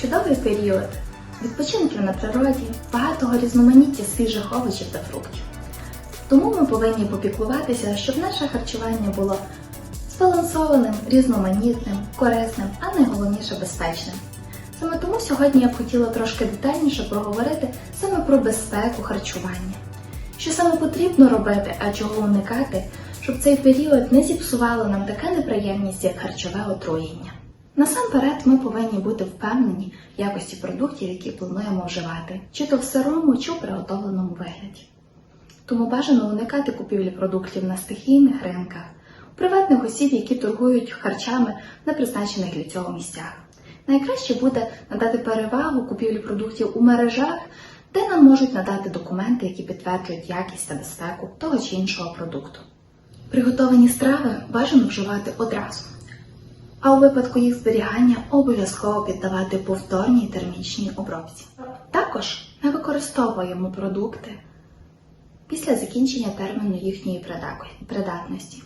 чудовий період відпочинків на природі, багатого різноманіття свіжих овочів та фруктів. Тому ми повинні попіклуватися, щоб наше харчування було збалансованим, різноманітним, корисним, а найголовніше безпечним. Саме тому сьогодні я б хотіла трошки детальніше проговорити саме про безпеку харчування. Що саме потрібно робити, а чого уникати, щоб цей період не зіпсувало нам така неприємність, як харчове отруєння. Насамперед, ми повинні бути впевнені в якості продуктів, які плануємо вживати, чи то в сирому, чи в приготовленому вигляді. Тому бажано уникати купівлі продуктів на стихійних ринках, у приватних осіб, які торгують харчами на призначених для цього місцях. Найкраще буде надати перевагу купівлі продуктів у мережах, де нам можуть надати документи, які підтверджують якість та безпеку того чи іншого продукту. Приготовані страви бажано вживати одразу, а у випадку їх зберігання обов'язково піддавати повторній термічній обробці. Також не використовуємо продукти після закінчення терміну їхньої придатності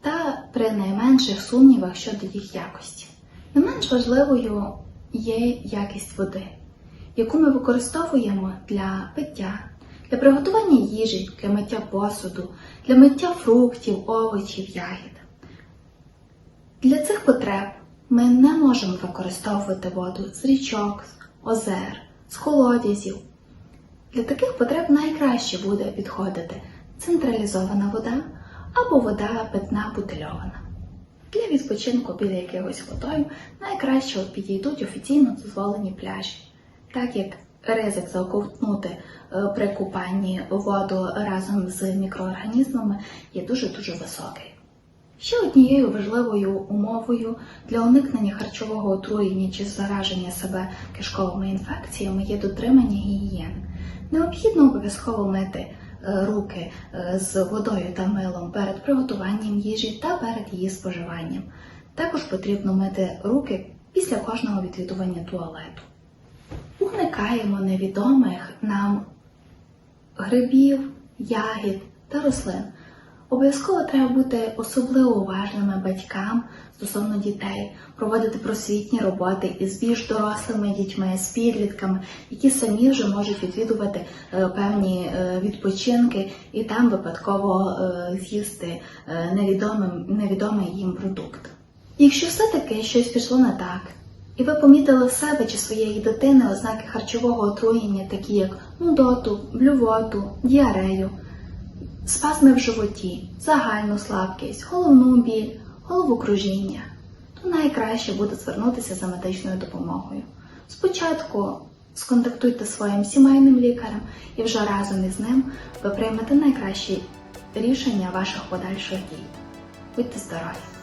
та при найменших сумнівах щодо їх якості. Не менш важливою є якість води, яку ми використовуємо для пиття, для приготування їжі, для миття посуду, для миття фруктів, овочів, ягід. Для цих потреб ми не можемо використовувати воду з річок, озер, з колодязів. Для таких потреб найкраще буде підходити централізована вода або вода питна бутильована. Для відпочинку біля якихось водойм найкраще підійдуть офіційно дозволені пляжі, так як ризик заковтнути е, при купанні воду разом з мікроорганізмами є дуже-дуже високий. Ще однією важливою умовою для уникнення харчового отруєння чи зараження себе кишковими інфекціями є дотримання гігієни. Необхідно обов'язково мити е, руки е, з водою та милом перед приготуванням їжі та перед її споживанням. Також потрібно мити руки після кожного відвідування туалету. Уникаємо невідомих нам грибів, ягід та рослин. Обов'язково треба бути особливо уважними батькам стосовно дітей, проводити просвітні роботи із більш дорослими дітьми, з підлітками, які самі вже можуть відвідувати е, певні е, відпочинки і там випадково е, з'їсти невідомий їм продукт. Якщо все-таки щось пішло не так, і ви помітили в себе чи своєї дитини ознаки харчового отруєння, такі як нудоту, блювоту, діарею, спазми в животі, загальну слабкість, головну біль, головокружіння, то найкраще буде звернутися за медичною допомогою. Спочатку сконтактуйте зі своїм сімейним лікарем і вже разом із ним ви приймете найкращі рішення ваших подальших дій. Будьте здорові!